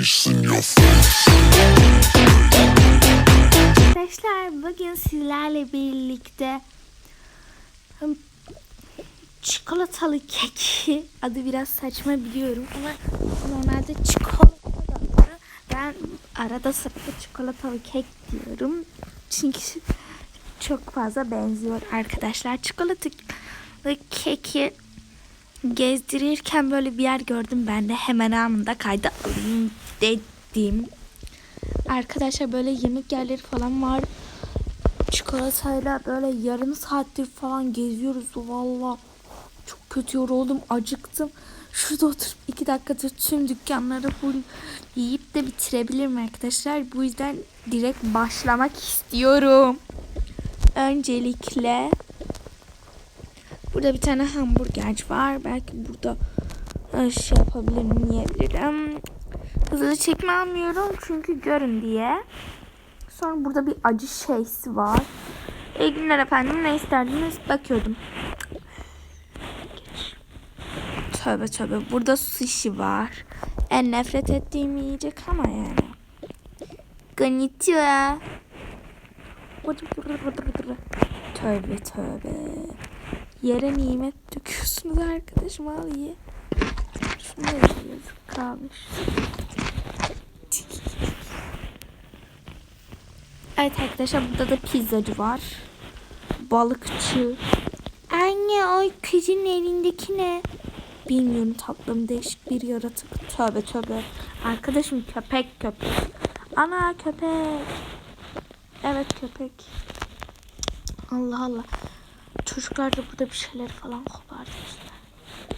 face in your face. Arkadaşlar bugün sizlerle birlikte çikolatalı keki adı biraz saçma biliyorum ama normalde çikolata da adı. ben arada sırada çikolatalı kek diyorum çünkü çok fazla benziyor arkadaşlar çikolatalı keki gezdirirken böyle bir yer gördüm ben de hemen anında kayda alayım dedim Arkadaşlar böyle yemek yerleri falan var. Çikolatayla böyle yarım saattir falan geziyoruz. Valla çok kötü yoruldum. Acıktım. Şurada oturup iki dakikada tüm dükkanları full yiyip de bitirebilirim arkadaşlar. Bu yüzden direkt başlamak istiyorum. Öncelikle burada bir tane hamburgerci var. Belki burada e, şey yapabilirim, yiyebilirim. Hızlı çekme almıyorum çünkü görün diye. Sonra burada bir acı şeysi var. İyi günler efendim ne isterdiniz bakıyordum. Tövbe tövbe burada sushi var. En nefret ettiğim yiyecek ama yani. Konnichiwa. Tövbe tövbe. Yere nimet döküyorsunuz arkadaşım al ye. Şunu da yazık kalmış. Evet arkadaşlar burada da pizzacı var. Balıkçı. Anne o kızın elindeki ne? Bilmiyorum tatlım değişik bir yaratık. Tövbe tövbe. Arkadaşım köpek köpek. Ana köpek. Evet köpek. Allah Allah. Çocuklar da burada bir şeyler falan kopardı işte.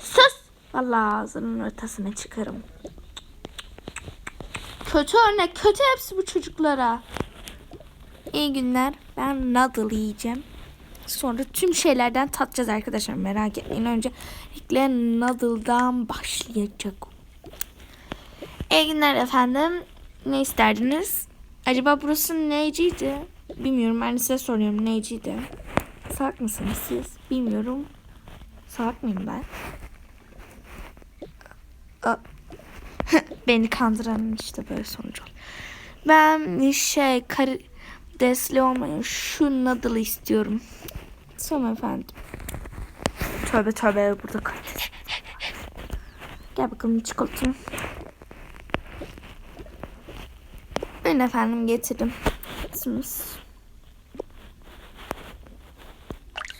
Sus! Vallahi ağzının ortasına çıkarım. Kötü örnek. Kötü hepsi bu çocuklara. İyi günler. Ben noodle yiyeceğim. Sonra tüm şeylerden tatacağız arkadaşlar. Merak etmeyin. Önce ilk noodle'dan başlayacak. İyi günler efendim. Ne isterdiniz? Acaba burası neyciydi? Bilmiyorum. Ben size soruyorum. Neyciydi? Salak mısınız siz? Bilmiyorum. Salak mıyım ben? Beni kandıran işte böyle sonuç oluyor. Ben şey karidesli olmayan şu noodle istiyorum. Tamam efendim. Tövbe tövbe burada karides. Gel bakalım çikolatam. Ben efendim getirdim. Sımız.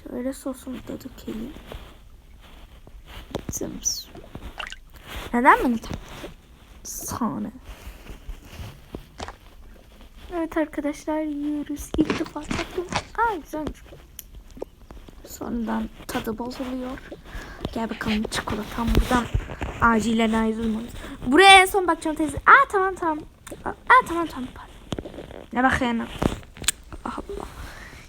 Şöyle sosunu da dökelim. Sımız. Neden beni tak? Sahne. Evet arkadaşlar yiyoruz. İlk defa tattım. Aa güzelmiş. Sonradan tadı bozuluyor. Gel bakalım çikolatam buradan acilen ayrılmalıyız. Buraya en son bakacağım teyze. Aa tamam tamam. Aa tamam tamam. Pardon. Ne bakıyorsun? Allah Allah.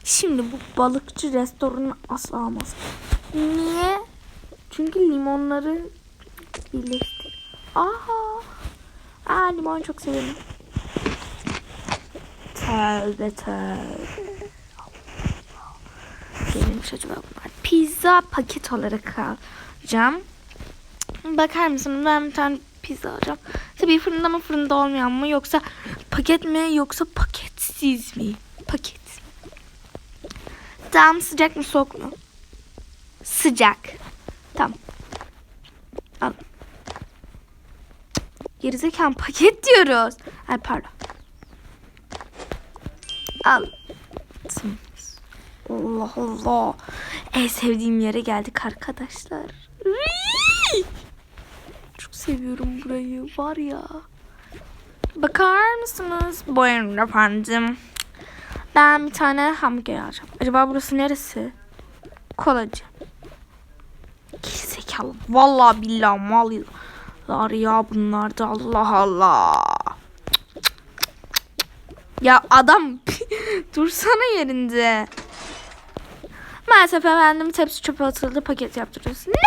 Şimdi bu balıkçı restoranı asla almaz. Niye? Çünkü limonları birleştir. Aha. Aa limon çok severim. Tövbe tövbe. Gelmiş acaba bunlar. Pizza paket olarak alacağım. Bakar mısın ben bir tane pizza alacağım. Tabii fırında mı fırında olmayan mı yoksa paket mi yoksa paketsiz mi? Paket. Tamam sıcak mı soğuk mu? Sıcak. Tamam. Al. Gerizekalı paket diyoruz. Ay pardon. Al. Allah Allah. En sevdiğim yere geldik arkadaşlar. Çok seviyorum burayı var ya. Bakar mısınız? Buyurun efendim. Ben bir tane hamburger alacağım. Acaba burası neresi? Kolacı. Gerizekalı. Vallahi billahi mal ya bunlar da Allah Allah. Ya adam dursana yerinde. Maalesef efendim tepsi çöpe atıldı paket yaptırıyoruz. Ne?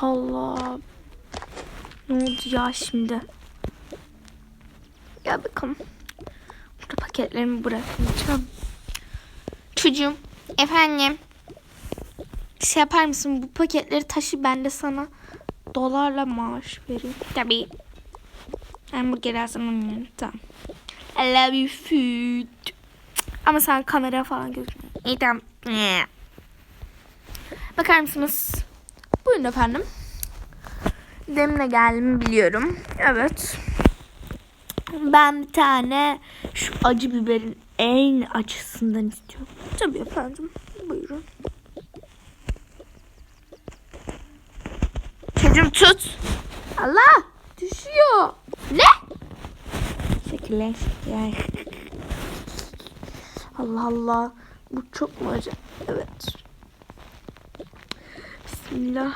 Allah. Ne oldu ya şimdi? Gel bakalım. Burada paketlerimi bırakmayacağım. Çocuğum. Efendim. şey yapar mısın? Bu paketleri taşı ben de sana dolarla maaş vereyim. Tabii. Hamburger alsam onu Tamam. I love you food. Ama sen kamera falan gözükmüyor. İyi tamam. Nyeh. Bakar mısınız? Buyurun efendim. Demine geldim biliyorum. Evet. Ben bir tane şu acı biberin en acısından istiyorum. Tabii efendim. Buyurun. Çocuğum tut. Allah düşüyor. Ne? Şekiller şekiller. Allah Allah. Bu çok mu acı? Evet. Bismillah.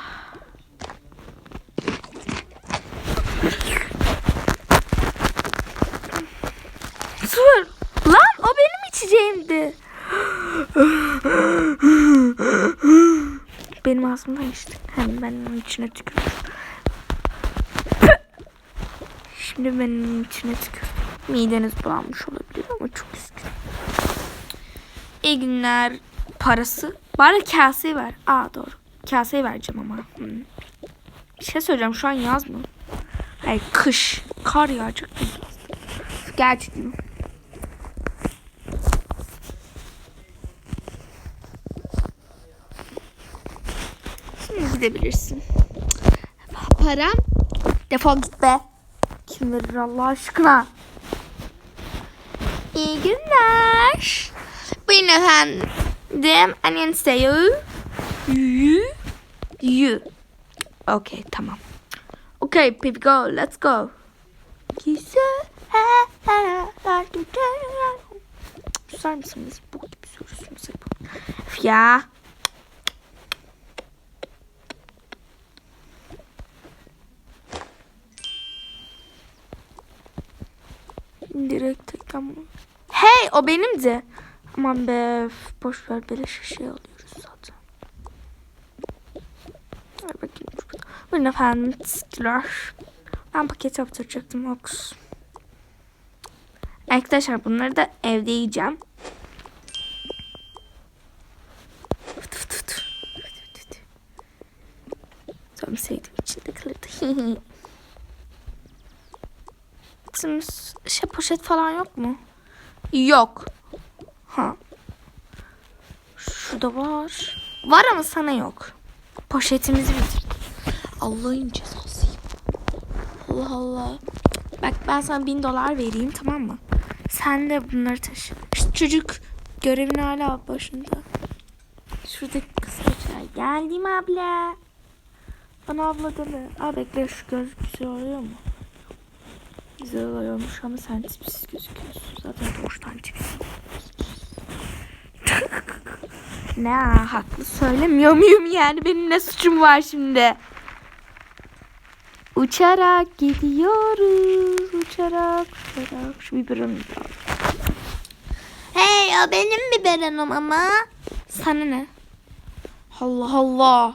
Dur. Lan o benim içeceğimdi. Benim ağzımdan içti. Hem ben onun içine tükürdüm. Şimdi ben onun içine tükürdüm. Mideniz bulanmış olabilir ama çok üzgünüm. İyi günler parası. Bari kaseyi ver. Aa doğru. Kaseyi vereceğim ama. Hmm. Bir şey söyleyeceğim şu an yaz mı? Hayır kış. Kar yağacak. Gerçekten. Şimdi gidebilirsin. Param. Defol git be. Kim verir Allah aşkına? İyi günler. Buyurun efendim. Annen sayıyor. You. You. Okay tamam. Okay baby go. Let's go. Güzel. Susar mısınız? Bu gibi sorusunuz hep. Ya. Direkt tamam. Hey o benimdi. Aman be boş ver beleş şey alıyoruz zaten. Ver bakayım. Buyurun efendim teşekkürler. Ben paket yaptıracaktım Ox. Arkadaşlar bunları da evde yiyeceğim. Fıt fıt fıt. Fıt fıt fıt. Tam sevdiğim içinde kalırdı. Kızım şey poşet falan yok mu? Yok. Ha. Şurada var. Var ama sana yok. Poşetimizi bitirdik. Allah'ın cezasıyım. Allah Allah. Bak ben sana bin dolar vereyim tamam mı? Sen de bunları taşı. Şu çocuk görevin hala başında. Şuradaki kız kaçar. Geldim abla. Bana abla deme. Aa bekle şu göz güzel oluyor mu? Güzel oluyormuş ama sen tipsiz gözüküyorsun. Zaten doğuştan tipsiz. ne haklı söylemiyor muyum yani? Benim ne suçum var şimdi? Uçarak gidiyoruz. Uçarak, uçarak. Şu biberonunu da. Hey o benim biberonum ama. Sana ne? Allah Allah.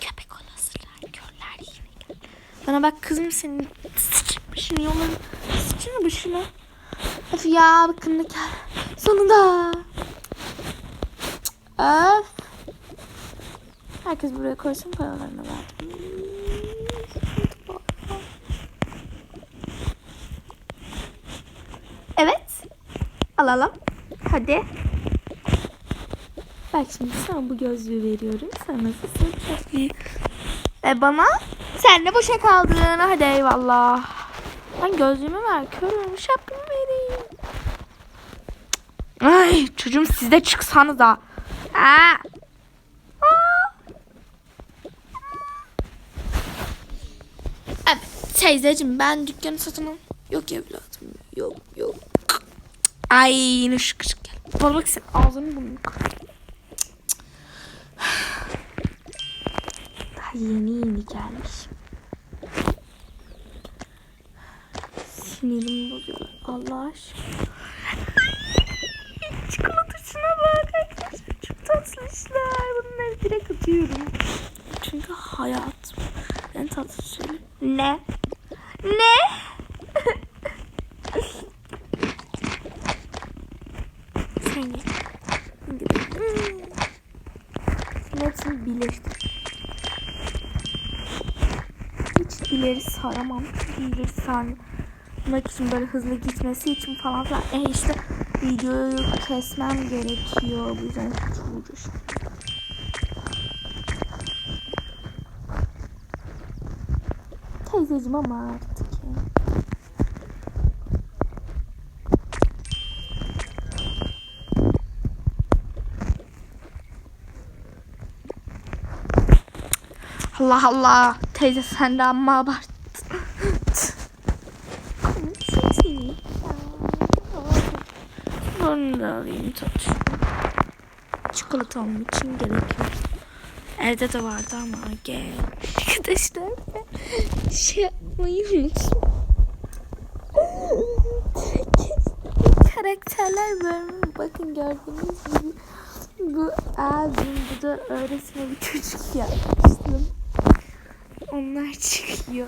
Köpek olasılar. Körler yine. Bana bak kızım senin başını yolarım. Sıçın başına. Of ya bakın ne. Sonunda. Öf. Herkes buraya koysun paralarını verdim. Evet. Alalım. Hadi. Bak şimdi sana bu gözlüğü veriyorum. Sana nasıl çok E bana? Sen de boşa kaldın. Hadi eyvallah. Ben gözlüğümü ver. Kör olmuş şapkamı vereyim. Ay çocuğum siz de çıksanız da. Aa. Aa. Evet teyzeciğim ben dükkanı satın al. Yok evladım. Yok yok. Ay yine şık şık gel. Bana bak sen ağzını burnunu. Daha yeni yeni gelmiş. sinirimi bozuyorlar. Allah aşkına. Çikolatasına bak. Çok tatlı işler. Bunları direkt atıyorum. Çünkü hayat en tatlı şey. Ne? Ne? Sen git. Hmm. Hepsini birleştir. Hiç ileri saramam. İleri sarmam sarmak için böyle hızlı gitmesi için falan filan. E işte videoyu kesmem gerekiyor. Bu yüzden çok uğraş. Teyzeciğim ama artık. Allah Allah. Teyze sen de amma abarttın. Bunu da alayım tut. Çikolata olmak için gerekiyor. Evde de vardı ama gel. Arkadaşlar şey yapmayı unuttum. Karakterler bölümü bakın gördüğünüz gibi bu abim bu da öğretmeni çocuk yapmıştım. Onlar çıkıyor.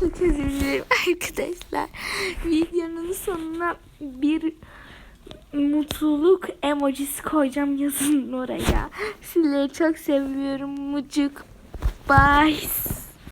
Çok özür dilerim arkadaşlar. Videonun sonuna bir mutluluk emojisi koyacağım yazın oraya. Sizleri çok seviyorum. Mucuk. Bye.